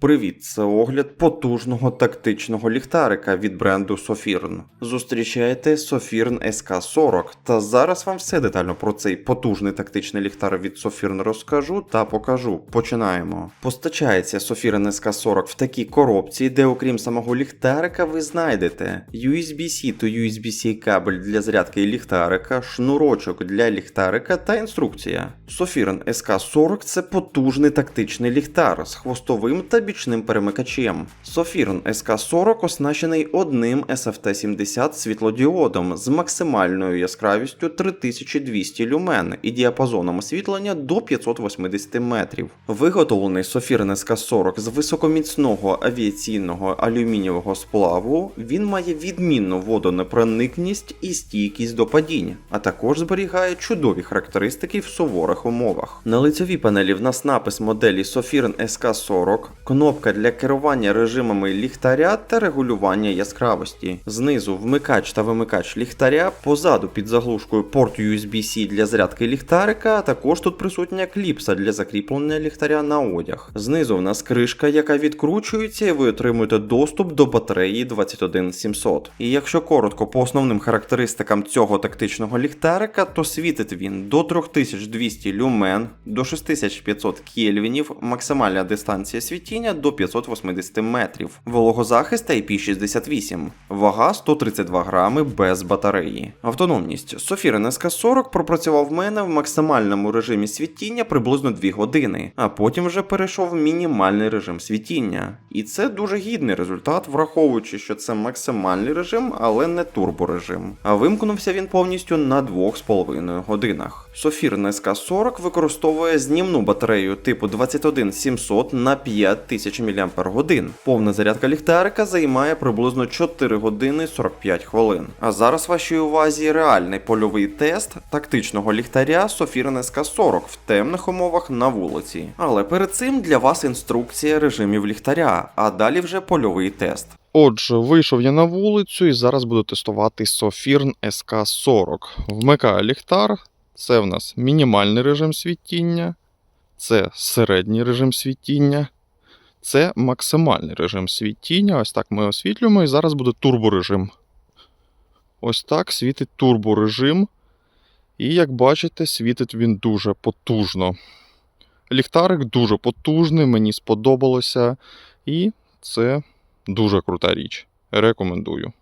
Привіт, це огляд потужного тактичного ліхтарика від бренду Sofirn. Зустрічаєте Sofirn SK40, та зараз вам все детально про цей потужний тактичний ліхтар від Sofirn розкажу та покажу. Починаємо. Постачається Sofirn SK40 в такій коробці, де окрім самого ліхтарика ви знайдете USB-C то USB-C кабель для зарядки ліхтарика, шнурочок для ліхтарика та інструкція. Sofirn SK40 це потужний тактичний ліхтар з хвостовим та бічним перемикачем. Sofirn SK40 оснащений одним SFT70 світлодіодом з максимальною яскравістю 3200 люмен і діапазоном освітлення до 580 метрів. Виготовлений Sofirn SK40 з високоміцного авіаційного алюмінієвого сплаву, він має відмінну водонепроникність і стійкість до падінь, а також зберігає чудові характеристики в суворих умовах. На лицевій панелі в нас напис моделі Sofirn SK40, кнопка для керування режимами ліхтаря та регулювання яскравості. Знизу вмикач та вимикач ліхтаря, позаду під заглушкою порт USB-C для зарядки ліхтарика, а також тут присутня кліпса для закріплення ліхтаря на одяг. Знизу в нас кришка, яка відкручується, і ви отримуєте доступ до батареї 21700. І якщо коротко по основним характеристикам цього тактичного ліхтарика, то світить він до 3200 люмен, до 6500 кельвінів, максимальна дистанція світіння до 580 метрів, вологозахист IP68, вага 132 грами без батареї. Автономність Sofirn SK40 пропрацював в мене в максимальному режимі світіння приблизно 2 години, а потім вже перейшов в мінімальний режим світіння. І це дуже гідний результат, враховуючи, що це максимальний режим, але не турборежим. А вимкнувся він повністю на 2,5 годинах. Sofirn SK40 використовує знімну батарею типу 21700 на 5000 мАч. Повна зарядка ліхтарика займає приблизно 4 години 45 хвилин. А зараз вашій увазі реальний польовий тест тактичного ліхтаря Sofirn SK40 в темних умовах на вулиці. Але перед цим для вас інструкція режимів ліхтаря, а далі вже польовий тест. Отже, вийшов я на вулицю і зараз буду тестувати Sofirn SK40. Вмикаю ліхтар. Це в нас мінімальний режим світіння, це середній режим світіння, це максимальний режим світіння. Ось так ми освітлюємо, і зараз буде турборежим. Ось так світить турборежим. І як бачите, світить він дуже потужно. Ліхтарик дуже потужний, мені сподобалося. І це дуже крута річ. Рекомендую.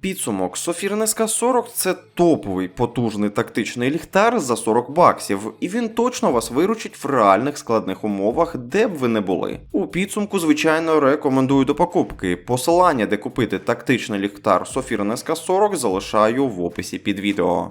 Підсумок Софірнеска SK40 це топовий потужний тактичний ліхтар за 40 баксів, і він точно вас виручить в реальних складних умовах, де б ви не були. У підсумку, звичайно, рекомендую до покупки. Посилання, де купити тактичний ліхтар Софірнеска SK40, залишаю в описі під відео.